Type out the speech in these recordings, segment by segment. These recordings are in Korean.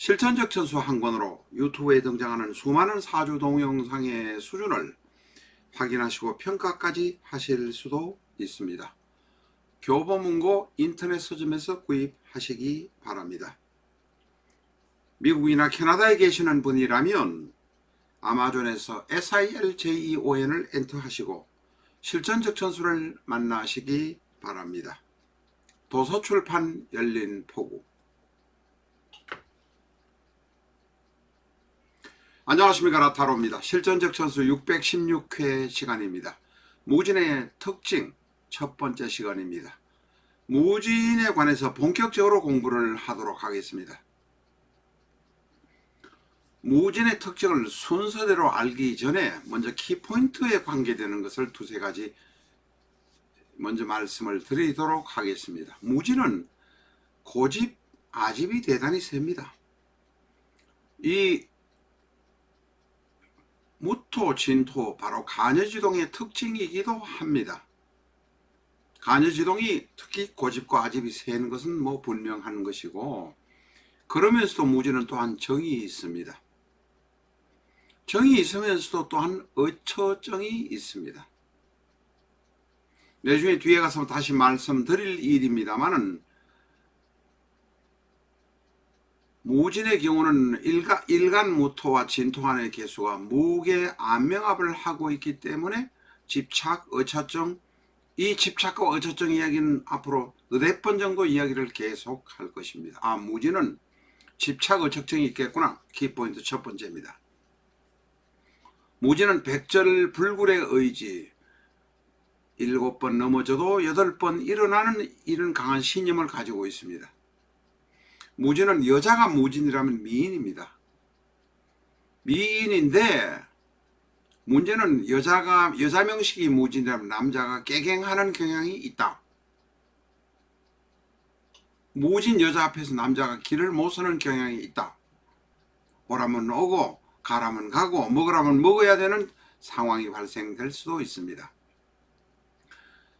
실천적 천수 한 권으로 유튜브에 등장하는 수많은 사주 동영상의 수준을 확인하시고 평가까지 하실 수도 있습니다. 교보문고 인터넷 서점에서 구입하시기 바랍니다. 미국이나 캐나다에 계시는 분이라면 아마존에서 SILJEON을 엔터하시고 실전적 천수를 만나시기 바랍니다. 도서출판 열린 포구 안녕하십니까 라타로입니다. 실전적 천수 616회 시간입니다. 무진의 특징 첫 번째 시간입니다. 무진에 관해서 본격적으로 공부를 하도록 하겠습니다. 무진의 특징을 순서대로 알기 전에 먼저 키포인트에 관계되는 것을 두세 가지 먼저 말씀을 드리도록 하겠습니다. 무진은 고집, 아집이 대단히 셉니다. 이 무토, 진토, 바로 간여지동의 특징이기도 합니다. 간여지동이 특히 고집과 아집이 세는 것은 뭐 분명한 것이고 그러면서도 무지는 또한 정이 있습니다. 정이 있으면서도 또한 어처정이 있습니다. 나중에 뒤에 가서 다시 말씀드릴 일입니다만은 무진의 경우는 일가, 일간 무토와 진토간의 개수가 무게 안명합을 하고 있기 때문에 집착, 어차정, 이 집착과 어차정 이야기는 앞으로 네 번 정도 이야기를 계속 할 것입니다. 아, 무진은 집착, 어차정이 있겠구나. 키포인트 첫 번째입니다. 무진은 백절 불굴의 의지, 일곱 번 넘어져도 여덟 번 일어나는 이런 강한 신념을 가지고 있습니다. 무진은 여자가 무진이라면 미인입니다. 미인인데 문제는 여자가 여자 명식이 무진이라면 남자가 깨갱하는 경향이 있다. 무진 여자 앞에서 남자가 길을 못 서는 경향이 있다. 오라면 오고 가라면 가고 먹으라면 먹어야 되는 상황이 발생될 수도 있습니다.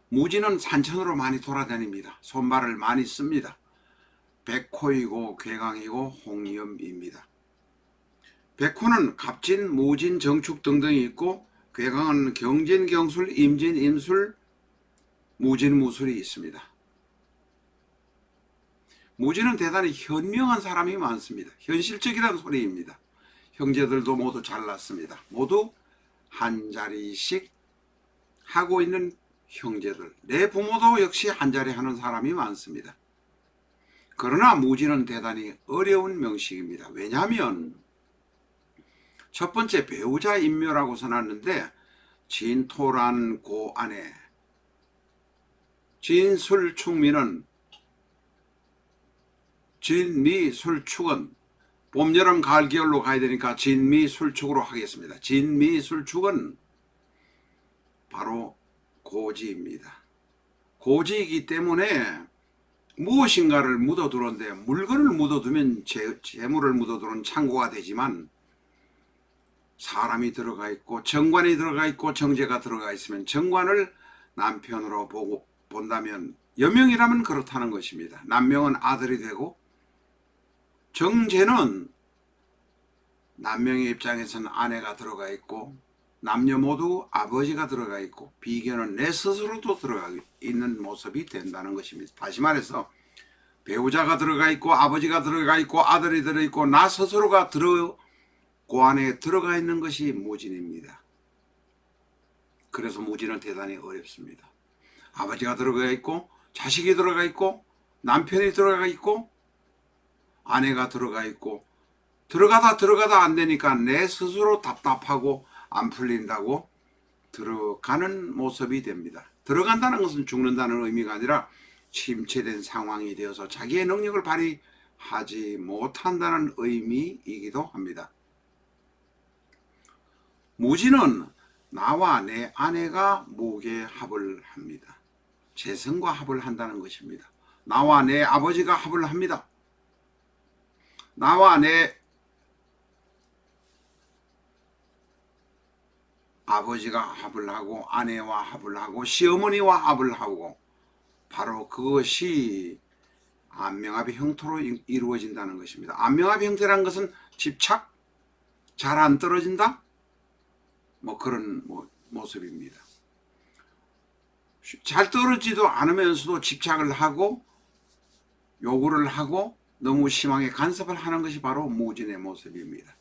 무진은 산천으로 많이 돌아다닙니다. 손발을 많이 씁니다. 백호이고 괴강이고 홍염입니다. 백호는 갑진, 무진, 정축 등등이 있고 괴강은 경진, 경술, 임진, 임술, 무진, 무술이 있습니다. 무진은 대단히 현명한 사람이 많습니다. 현실적이라는 소리입니다. 형제들도 모두 잘났습니다. 모두 한 자리씩 하고 있는 형제들. 내 부모도 역시 한 자리 하는 사람이 많습니다. 그러나 무지는 대단히 어려운 명식입니다. 왜냐하면 첫 번째 배우자 인묘라고 써놨는데 진토란 고 안에 진술축미는 진미술축은 봄, 여름, 가을, 겨울로 가야 되니까 진미술축으로 하겠습니다. 진미술축은 바로 고지입니다. 고지이기 때문에 무엇인가를 묻어두는데 물건을 묻어두면 재, 재물을 묻어두는 창고가 되지만 사람이 들어가 있고 정관이 들어가 있고 정제가 들어가 있으면 정관을 남편으로 보고 본다면 여명이라면 그렇다는 것입니다. 남명은 아들이 되고 정제는 남명의 입장에서는 아내가 들어가 있고 남녀 모두 아버지가 들어가 있고 비견은 내 스스로도 들어가 있는 모습이 된다는 것입니다. 다시 말해서 배우자가 들어가 있고 아버지가 들어가 있고 아들이 들어 있고 나 스스로가 들어 그 안에 들어가 있는 것이 무진입니다. 그래서 무진은 대단히 어렵습니다. 아버지가 들어가 있고 자식이 들어가 있고 남편이 들어가 있고 아내가 들어가 있고 들어가다 들어가다 안 되니까 내 스스로 답답하고 안 풀린다고 들어가는 모습이 됩니다. 들어간다는 것은 죽는다는 의미가 아니라 침체된 상황이 되어서 자기의 능력을 하지 못한다는 의미이기도 합니다. 무지는 나와 내 아내가 목에 합을 합니다. 재성과 합을 한다는 것입니다. 나와 내 아버지가 합을 합니다. 나와 내 아버지가 합을 하고 아내와 합을 하고 시어머니와 합을 하고 바로 그것이 안명합의 형태로 이- 이루어진다는 것입니다. 안명합의 형태라는 것은 집착, 잘 안 떨어진다, 뭐 그런 뭐 모습입니다. 잘 떨어지도 않으면서도 집착을 하고 요구를 하고 너무 심하게 간섭을 하는 것이 바로 무진의 모습입니다.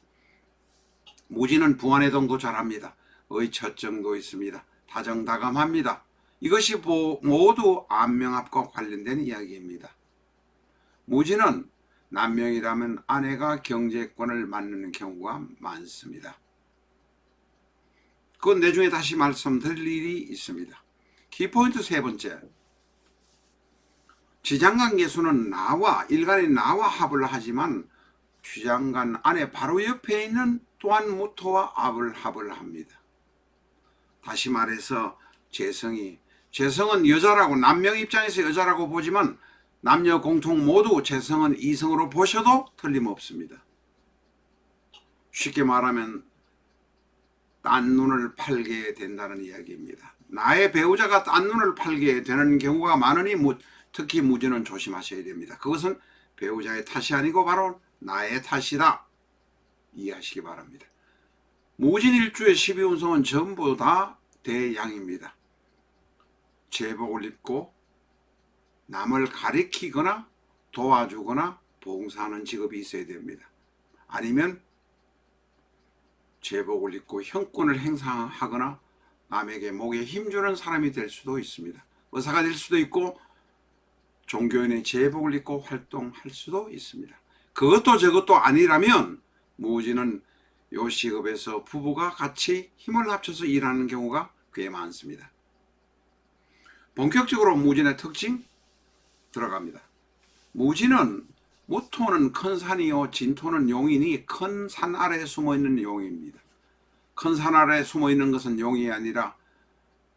무진은 부안해동도 잘합니다. 의처증도 있습니다. 다정다감합니다. 이것이 모- 모두 안명합과 관련된 이야기입니다. 무지는 남명이라면 아내가 경제권을 맡는 경우가 많습니다. 그건 내중에 다시 말씀드릴 일이 있습니다. 키포인트 세 번째. 지장간 개수는 나와 일간이 나와 합을 하지만 주장간 안에 바로 옆에 있는 또한 무토와 합을 합을 합니다. 다시 말해서 재성이 재성은 여자라고 남명 입장에서 여자라고 보지만 남녀 공통 모두 재성은 이성으로 보셔도 틀림없습니다. 쉽게 말하면 딴 눈을 팔게 된다는 이야기입니다. 나의 배우자가 딴 눈을 팔게 되는 경우가 많으니 무- 특히 무지는 조심하셔야 됩니다. 그것은 배우자의 탓이 아니고 바로 나의 탓이다. 이해하시기 바랍니다. 무진 일주의 12운성은 전부 다 대양입니다. 제복을 입고 남을 가리키거나 도와주거나 봉사하는 직업이 있어야 됩니다. 아니면 제복을 입고 형권을 행사하거나 남에게 목에 힘주는 사람이 될 수도 있습니다. 의사가 될 수도 있고 종교인의 제복을 입고 활동할 수도 있습니다. 그것도 저것도 아니라면 무지는 요 직업에서 부부가 같이 힘을 합쳐서 일하는 경우가 꽤 많습니다. 본격적으로 무진의 특징 들어갑니다. 무지는 무토는 큰 산이요 진토는 용이니 큰 산 아래에 숨어 있는 용입니다. 큰 산 아래에 숨어 있는 것은 용이 아니라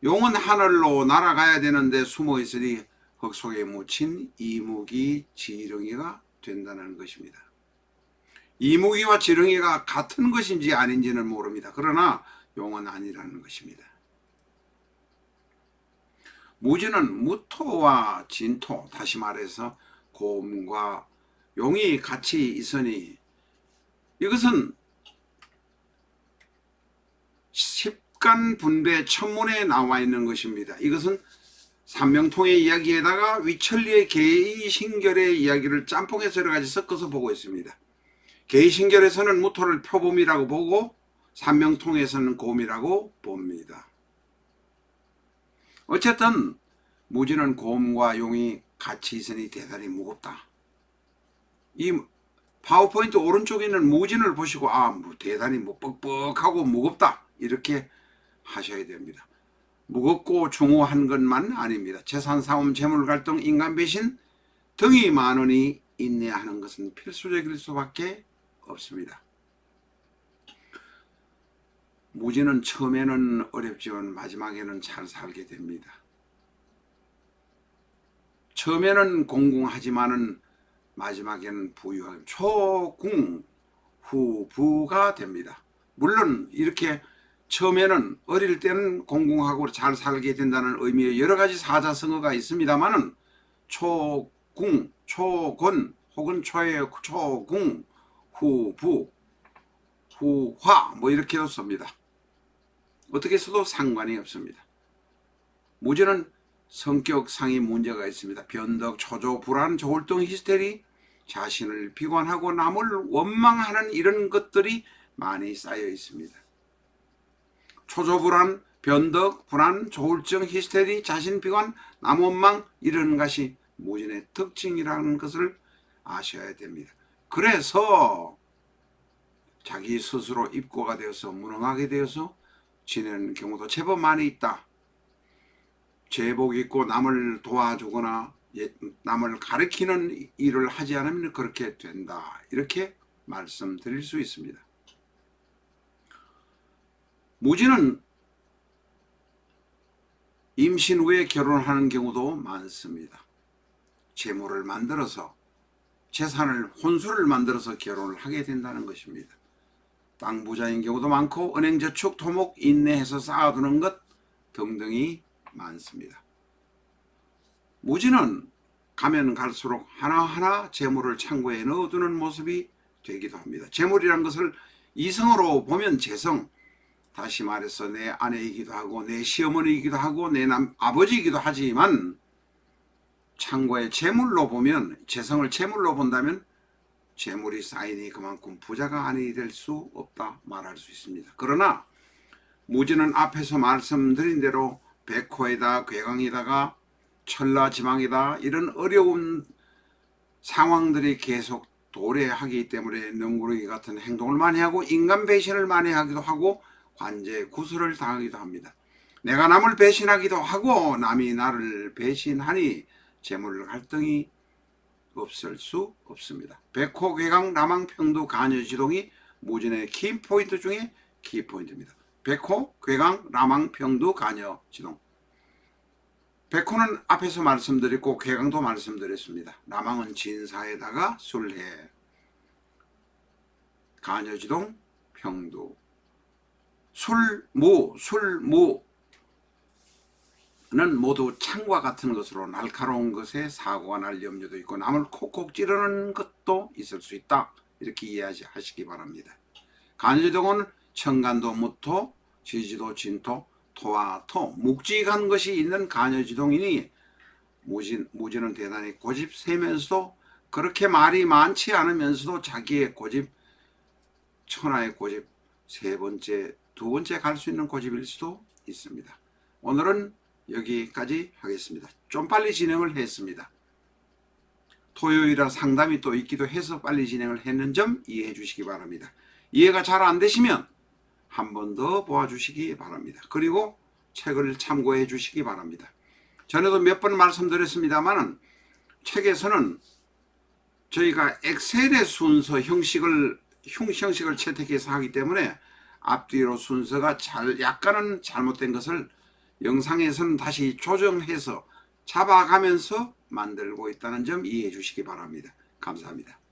용은 하늘로 날아가야 되는데 숨어 있으니 흙 속에 묻힌 이무기 지렁이가 된다는 것입니다. 이무기와 지렁이가 같은 것인지 아닌지는 모릅니다. 그러나 용은 아니라는 것입니다. 무지는 무토와 진토, 다시 말해서 곰과 용이 같이 있으니 이것은 십간 분배 천문에 나와 있는 것입니다. 이것은 삼명통의 이야기에다가 위천리의 개의 신결의 이야기를 짬뽕해서 여러 가지 섞어서 보고 있습니다. 개의신결에서는 무토를 표범이라고 보고 삼명통에서는 곰이라고 봅니다. 어쨌든 무지는 곰과 용이 같이 있으니 대단히 무겁다. 이 파워포인트 오른쪽에 있는 무진을 보시고 아뭐 대단히 뭐 뻑뻑하고 무겁다 이렇게 하셔야 됩니다. 무겁고 중후한 것만 아닙니다. 재산 싸움, 재물 갈등, 인간 배신 등이 많으니 인내하는 것은 필수적일 수밖에 없습니다. 무지는 처음에는 어렵지만 마지막에는 잘 살게 됩니다. 처음에는 공공하지만은 마지막에는 부유하게 초궁 후부가 됩니다. 물론 이렇게 처음에는 어릴 때는 공공하고 잘 살게 된다는 의미의 여러 가지 사자성어가 있습니다만은 초궁, 초곤 혹은 초의 초궁, 후부, 후화 뭐 이렇게도 씁니다. 어떻게 써도 상관이 없습니다. 무지는 성격상의 문제가 있습니다. 변덕, 초조, 불안, 조울증, 히스테리, 자신을 비관하고 남을 원망하는 이런 것들이 많이 쌓여 있습니다. 초조, 불안, 변덕, 불안, 조울증, 히스테리, 자신 비관, 남 원망 이런 것이 무진의 특징이라는 것을 아셔야 됩니다. 그래서 자기 스스로 입고가 되어서 무능하게 되어서 지내는 경우도 제법 많이 있다. 제복 입고 남을 도와주거나 예, 남을 가르치는 일을 하지 않으면 그렇게 된다. 이렇게 말씀드릴 수 있습니다. 무지는 임신 후에 결혼하는 경우도 많습니다. 재물을 만들어서 재산을 혼수를 만들어서 결혼을 하게 된다는 것입니다. 땅 부자인 경우도 많고 은행 저축 토목 인내해서 쌓아두는 것 등등이 많습니다. 무지는 가면 갈수록 하나하나 재물을 창고에 넣어두는 모습이 되기도 합니다. 재물이란 것을 이성으로 보면 재성, 다시 말해서 내 아내이기도 하고 내 시어머니이기도 하고 내 남 아버지이기도 하지만 창고에 재물로 보면 재성을 재물로 본다면 재물이 쌓이니 그만큼 부자가 아니 될 수 없다 말할 수 있습니다. 그러나 무지는 앞에서 말씀드린 대로 백호에다 괴강에다가 천라지망이다 이런 어려운 상황들이 계속 도래하기 때문에 능구르기 같은 행동을 많이 하고 인간 배신을 많이 하기도 하고 관제 구설을 당하기도 합니다. 내가 남을 배신하기도 하고 남이 나를 배신하니 재물 갈등이 없을 수 없습니다. 백호, 괴강, 남항, 평두, 간여, 지동이 무진의 키포인트 중에 키포인트입니다. 백호, 괴강, 남항, 평두, 간여, 지동. 백호는 앞에서 말씀드렸고 괴강도 말씀드렸습니다. 남항은 진사에다가 술해, 간여지동, 평두. 술무, 술무 는 모두 창과 같은 것으로 날카로운 것에 사고가 날 염려도 있고 남을 콕콕 찌르는 것도 있을 수 있다. 이렇게 이해하시기 바랍니다. 간여지동은 청간도 무토, 지지도 진토, 토와 토, 묵직한 것이 있는 간여지동이니 무진, 무진은 대단히 고집 세면서도 그렇게 말이 많지 않으면서도 자기의 고집, 천하의 고집 세 번째, 두 번째 갈 수 있는 고집일 수도 있습니다. 오늘은 여기까지 하겠습니다. 좀 빨리 진행을 했습니다. 토요일이라 상담이 또 있기도 해서 빨리 진행을 했는 점 이해해 주시기 바랍니다. 이해가 잘 안 되시면 한 번 더 보아주시기 바랍니다. 그리고 책을 참고해 주시기 바랍니다. 전에도 몇 번 말씀드렸습니다만은 책에서는 저희가 엑셀의 순서 형식을 형- 형식을 채택해서 하기 때문에 앞뒤로 순서가 잘 약간은 잘못된 것을 영상에서는 다시 조정해서 잡아가면서 만들고 있다는 점 이해해 주시기 바랍니다. 감사합니다.